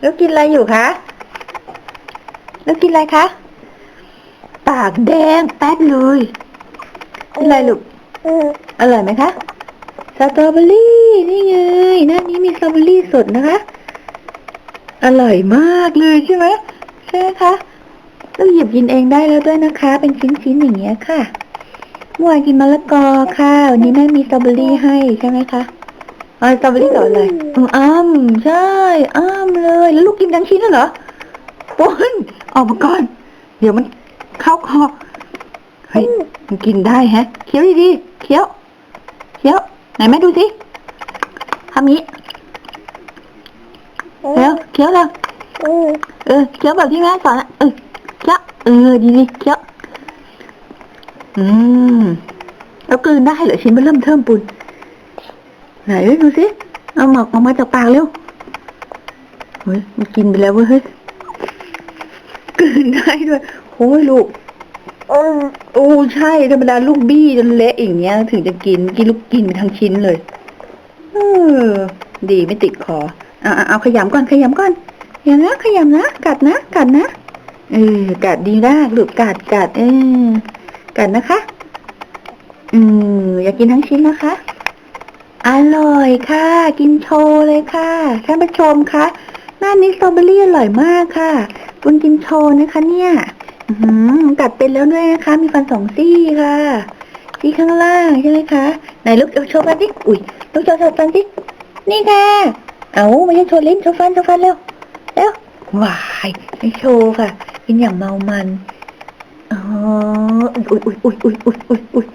แล้วกินอะไรอยู่คะแล้วกินอะไรคะ ปากแดงแป๊ดเลยกินอะไรลูกอร่อยไหมคะสตรอเบอรี่นี่ไงหน้านี้มีสตรอเบอรี่สดนะคะ อร่อยมากเลยใช่ไหมใช่ไหมคะต้องหยิบกินเองได้แล้วด้วยนะคะ เป็นชิ้นๆอย่างเงี้ยค่ะเมื่อวานกินมะละกอค่ะวันนี้แม่มีสตรอเบอรี่ให้ใช่ไหมคะ อ๋อสตรอเบอรี่กับอะไรอืมอ้ำใช่อ้ำเลย แล้วลูกกินทั้งชิ้นแล้วเหรอปุ้นออกมาก่อน เดี๋ยวมันเข้าคอเฮ้ยมันกินได้แฮะเคี้ยวดีๆเคี้ยวเคี้ยวไหนแม่ดูสิทำนี้เคี้ยวเคี้ยวแล้วเออเคี้ยวแบบที่แม่สอนอะเออเคี้ยวเออดีดีเคี้ยวอืมแล้วกลืนได้เหรอชิ้นมันเริ่มเทิมปุน ไหนดูสิ เอาหมอกออกมาจากปากเร็ว เฮ้ย มันกินไปแล้วเว้ยเฮ้ยกลืนได้ด้วยโอ้ยลูกโอ้ใช่ธรรมดาลูกบี้จนเละอย่างเงี้ย ถึงจะกิน กินลูกกินไปทั้งชิ้นเลย เออ ดีไม่ติดคอเอาเอาเอาขยำก่อนขยำก่อนขยำนะขยำนะ กัดนะกัดนะ เออ กัดดีมากลูกกัดกัดเออกัดนะคะ อืมอยากกินทั้งชิ้นนะคะ อร่อยค่ะ กินโชว์เลยค่ะท่านผู้ชมคะหน้านี้สตรอเบอรี่อร่อยมากค่ะ คุณกินโชว์นะคะ เนี่ยหือกัดเป็นแล้วด้วยนะคะ มีฟันสองซี่ค่ะซี่ข้างล่างใช่ไหมคะไหนลูกเอาโชว์ฟันสิอุ้ยลูกโชว์ฟันสินี่ค่ะ เอาไม่ใช่โชว์ลิ้นโชว์ฟันโชว์ฟันเร็วเอ้วายไม่โชว์ค่ะ กินอย่างเมามันอ๋ออุ้ยอุ้ยอุ้ยอุ้ยอุ้ยอุ้ยอุ้ย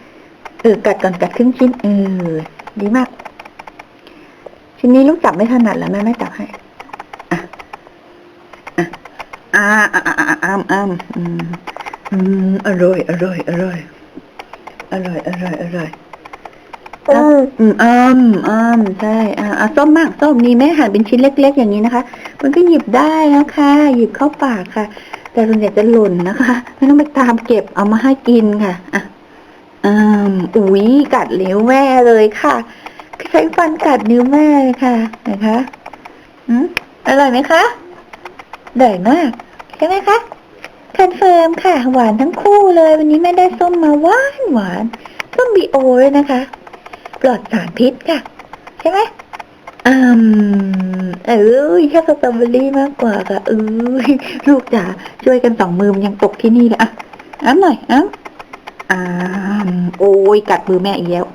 เออกัดก่อนกัดครึ่งชิ้นเออ ดีมากชิ้นนี้ลูกจับไม่ถนัดแล้วแม่ไม่จับให้ อะ อะอ่าอ่าอ่าอ่าอ้ามอ้ามอืมอืมอร่อยอร่อยอร่อยอร่อยอร่อยอร่อยอืมอืมอ้ามอ้ามใช่อ่าอะส้มมากส้มนี่แม่หั่นเป็นชิ้นเล็ก ๆ อย่างนี้นะคะ มันก็หยิบได้แล้วค่ะหยิบเข้าปากค่ะ แต่ส่วนใหญ่จะหล่นนะคะ ไม่ต้องไปตามเก็บเอามาให้กินค่ะ อะ อืมอุ๊ยกัดนิ้วแม่เลยค่ะใช้ฟันกัดนิ้วแม่เลยค่ะนะคะอืมอร่อยไหมคะอร่อยมากใช่ไหมคะคอนเฟิร์มค่ะ หวานทั้งคู่เลย วันนี้แม่ได้ส้มมาหวานหวานส้มบีโอเลยนะคะ ปลอดสารพิษค่ะ ใช่ไหมอืมเอ้ยชอบสตรอเบอรี่มากกว่าค่ะเอ้ยลูกจ๋าช่วยกันสองมือมันยังตกที่นี่เลยอะอ้ำหน่อยอ้ำ อ้ามโอ้ยกัดมือแม่อีกแล้ว